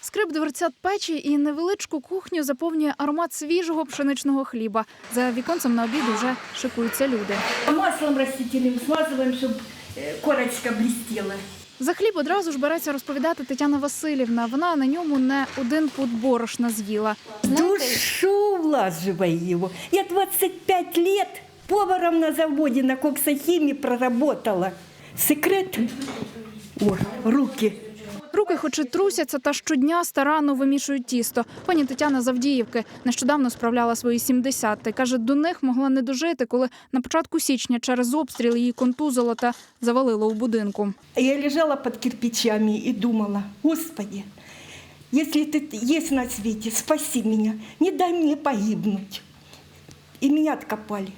Скрип дверцят печі і невеличку кухню заповнює аромат свіжого пшеничного хліба. За віконцем на обід уже шикуються люди. Маслом растительным смазываем, чтобы корочка блестела. За хліб одразу ж береться розповідати Тетяна Васильівна. Вона на ньому не один пуд борошна з'їла. Душу влаживай его. Я 25 лет поваром на заводе на коксохимии проработала. Секрет? О, руки. Руки хоч і трусяться, та щодня старанно вимішують тісто. Пані Тетяна Завдіївки нещодавно справляла свої 70 та каже, до них могла не дожити, коли на початку січня через обстріл її контузило та завалило у будинку. Я лежала под кирпичами и думала, Господи, если ты есть на свете, спаси меня, не дай мне погибнуть. И меня откопали.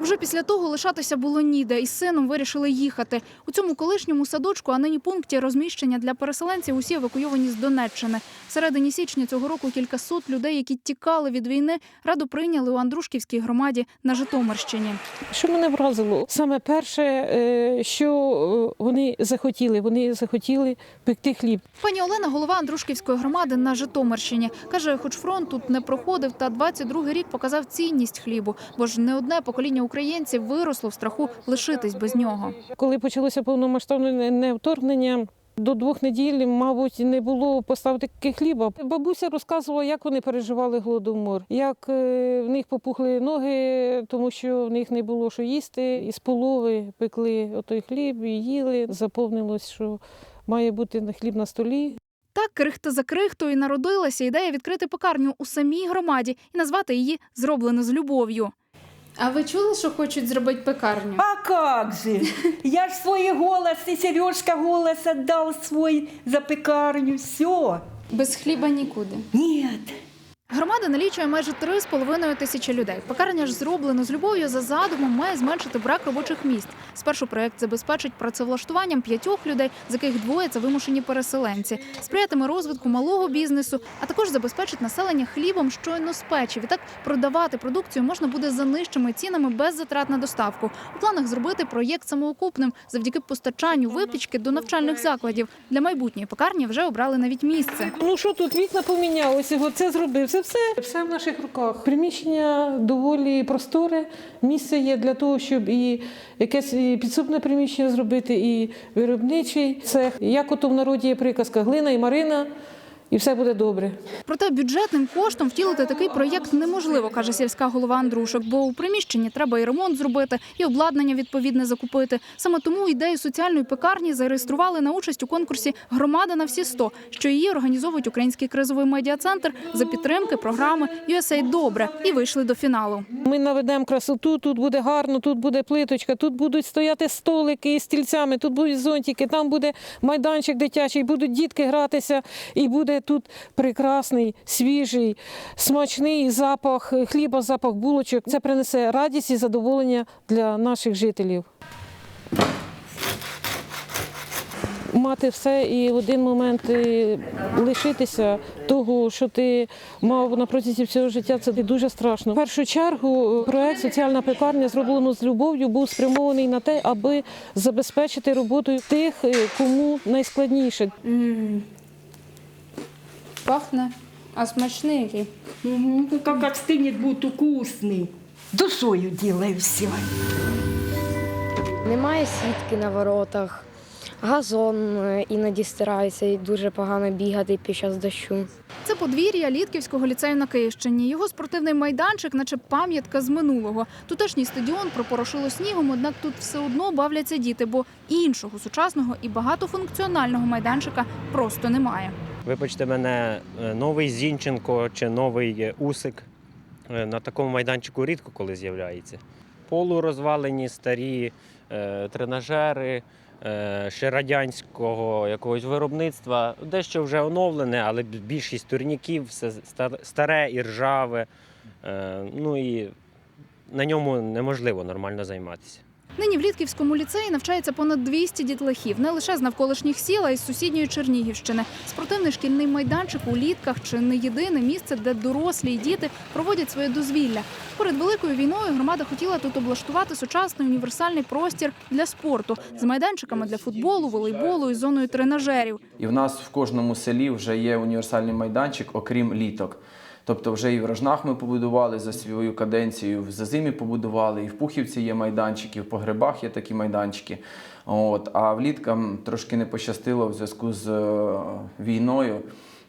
Вже після того лишатися було ніде, і з сином вирішили їхати. У цьому колишньому садочку, а нині пункті розміщення для переселенців усі евакуйовані з Донеччини. В середині січня цього року кількасот людей, які тікали від війни, раду прийняли у Андрушківській громаді на Житомирщині. Що мене вразило? Саме перше, е, що е, вони захотіли, вони захотіли пекти хліб. Пані Олена, голова Андрушківської громади на Житомирщині, каже, хоч фронт тут не проходив, та 22-й рік показав цінність хлібу, бо ж не одне покоління українців виросло в страху лишитись без нього. Коли почалося повномасштабне не- вторгнення, до двох неділь, мабуть, не було поставки хліба. Бабуся розказувала, як вони переживали голодомор, як е, в них попухли ноги, тому що в них не було що їсти. Із полови пекли отой хліб і їли. Заповнилось, що має бути хліб на столі. Так, крихта за крихтою народилася ідея відкрити пекарню у самій громаді і назвати її зроблено з любов'ю. А ви чули, що хочуть зробити пекарню? А как же? Я ж свой голос, и Сережка голос отдал свой за пекарню. Все. Без хліба нікуди. Нет. Громада налічує майже 3,5 тисячі людей. Пекарня ж зроблено з любов'ю за задумом має зменшити брак робочих місць. Спершу проект забезпечить працевлаштуванням п'ятьох людей, з яких двоє це вимушені переселенці. Сприятиме розвитку малого бізнесу, а також забезпечить населення хлібом щойно з печі. Відтак продавати продукцію можна буде за нижчими цінами без затрат на доставку. У планах зробити проєкт самоокупним завдяки постачанню випічки до навчальних закладів. Для майбутньої пекарні вже обрали навіть місце. Ну що тут вікна помінялися, це зробив. Це все, все в наших руках. Приміщення доволі просторе. Місце є для того, щоб і якесь підсобне приміщення зробити, і виробничий цех. Як ото в народі є приказка глина і Марина, і все буде добре. Проте бюджетним коштом втілити такий проєкт неможливо, каже сільська голова Андрушок, бо у приміщенні треба і ремонт зробити, і обладнання відповідне закупити. Саме тому ідею соціальної пекарні зареєстрували на участь у конкурсі Громада на всі 100», що її організовують Український кризовий медіа-центр за підтримки програми «USA Добре і вийшли до фіналу. Ми наведемо красоту, тут буде гарно, тут буде плиточка, тут будуть стояти столики із стільцями, тут будуть зонтики, там буде майданчик дитячий, будуть дітки гратися, і буде тут прекрасний, свіжий, смачний запах хліба, запах булочок. Це принесе радість і задоволення для наших жителів. Мати все і в один момент е, лишитися того, що ти мав на протязі всього життя, це дуже страшно. В першу чергу проект Соціальна пекарня зроблено з любов'ю був спрямований на те, аби забезпечити роботою тих, е, кому найскладніше. Пахне, а смачний який. Мгм. Ну, как остынет, будет вкусный. Душою делаю все. Немає сітки на воротах, газон е, іноді стирається і дуже погано бігати під час дощу. Це подвір'я Літківського ліцею на Київщині. Його спортивний майданчик, наче пам'ятка з минулого. Тутешній стадіон пропорошило снігом, однак тут все одно бавляться діти, бо іншого сучасного і багатофункціонального майданчика просто немає. Вибачте мене, е, новий Зінченко чи новий е, Усик е, на такому майданчику рідко коли з'являється. Полурозвалені старі тренажери ще радянського якогось виробництва, дещо вже оновлене, але більшість турніків все старе і ржаве. Ну і на ньому неможливо нормально займатися. Нині в Літківському ліцеї навчається понад 200 дітлахів, не лише з навколишніх сіл, а й з сусідньої Чернігівщини. Спортивний шкільний майданчик у Літках чи не єдине місце, де дорослі й діти проводять своє дозвілля. Перед великою війною громада хотіла тут облаштувати сучасний універсальний простір для спорту з майданчиками для футболу, волейболу і зоною тренажерів. І в нас в кожному селі вже є універсальний майданчик, окрім літок. Тобто вже і в Рожнах ми побудували за свою каденцію, в Зазимі побудували, і в Пухівці є майданчики, в Погребах є такі майданчики. От. А вліткам трошки не пощастило в зв'язку з е, війною.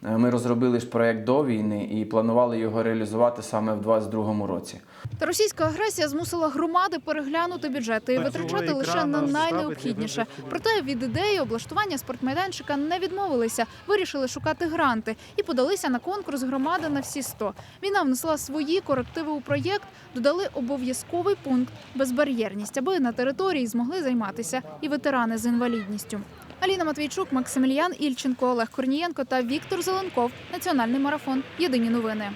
Е, Ми розробили ж проєкт до війни і планували його реалізувати саме в 2022 році. Та російська агресія змусила громади переглянути бюджети і витрачати лише на найнеобхідніше. Проте від ідеї облаштування спортмайданчика не відмовилися, вирішили шукати гранти і подалися на конкурс громади на всі 100. Війна внесла свої корективи у проєкт, додали обов'язковий пункт безбар'єрність, аби на території змогли займатися і ветерани з інвалідністю. Аліна Матвійчук, Максиміліан Ільченко, Олег Корнієнко та Віктор Зеленков. Національний марафон. Єдині новини.